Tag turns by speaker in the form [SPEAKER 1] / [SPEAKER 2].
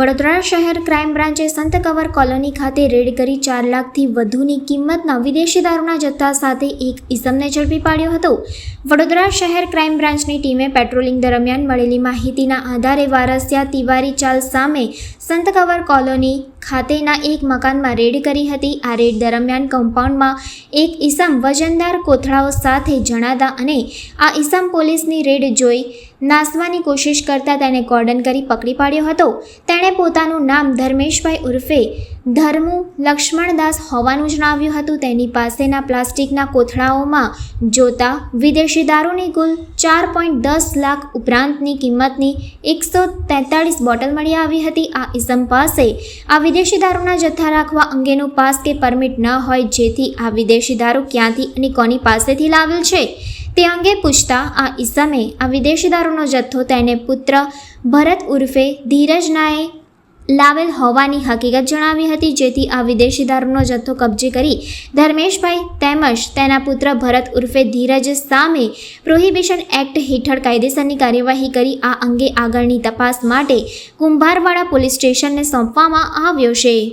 [SPEAKER 1] વડોદરા શહેર ક્રાઇમ બ્રાન્ચે સંત cover colony ખાતે રેડ કરી ચાર લાખથી વધુની કિંમતના વિદેશી દારૂના જથ્થા સાથે એક ઇસમને ઝડપી પાડ્યો હતો. વડોદરા શહેર ક્રાઇમ બ્રાન્ચની ટીમે પેટ્રોલિંગ દરમિયાન મળેલી માહિતીના આધારે વારસિયા તિવારી ચાલ સામે સંત કવર કોલોની ખાતેના એક મકાનમાં રેડ કરી હતી. આ રેડ દરમિયાન કમ્પાઉન્ડમાં એક ઈસમ વજનદાર કોથળાઓ સાથે જણાતા અને આ ઇસમ પોલીસની રેડ જોઈ નાસવાની કોશિશ કરતા તેને કોર્ડન કરી પકડી પાડ્યો હતો. તેણે પોતાનું નામ ધર્મેશભાઈ ઉર્ફે ધર્મુ લક્ષ્મણદાસ હોવાનું જણાવ્યું હતું. તેની પાસેના પ્લાસ્ટિકના કોથળાઓમાં જોતા વિદેશી દારૂની કુલ ચાર પોઈન્ટ દસ લાખ ઉપરાંતની કિંમતની એકસો તેતાળીસ બોટલ મળી આવી હતી. આ ઇસમ પાસે આ વિદેશી દારૂના જથ્થા રાખવા અંગેનું પાસ કે પરમિટ ન હોય જેથી આ વિદેશી દારૂ ક્યાંથી અને કોની પાસેથી લાવેલ છે? તે અંગે પૂછતા આ ઇસમે આ વિદેશી દારૂનો જથ્થો તેને પુત્ર ભરત ઉર્ફે ધીરજનાએ લાવેલ હોવાની હકીકત જણાવી હતી, જેથી આ વિદેશી દારૂનો જથ્થો કબજે કરી ધર્મેશભાઈ તેમજ તેના પુત્ર ભરત ઉર્ફે ધીરજ સામે પ્રોહિબિશન એક્ટ હેઠળ કાયદેસરની કાર્યવાહી કરી આ અંગે આગળની તપાસ માટે કુંભારવાડા પોલીસ સ્ટેશનને સોંપવામાં આવ્યો છે.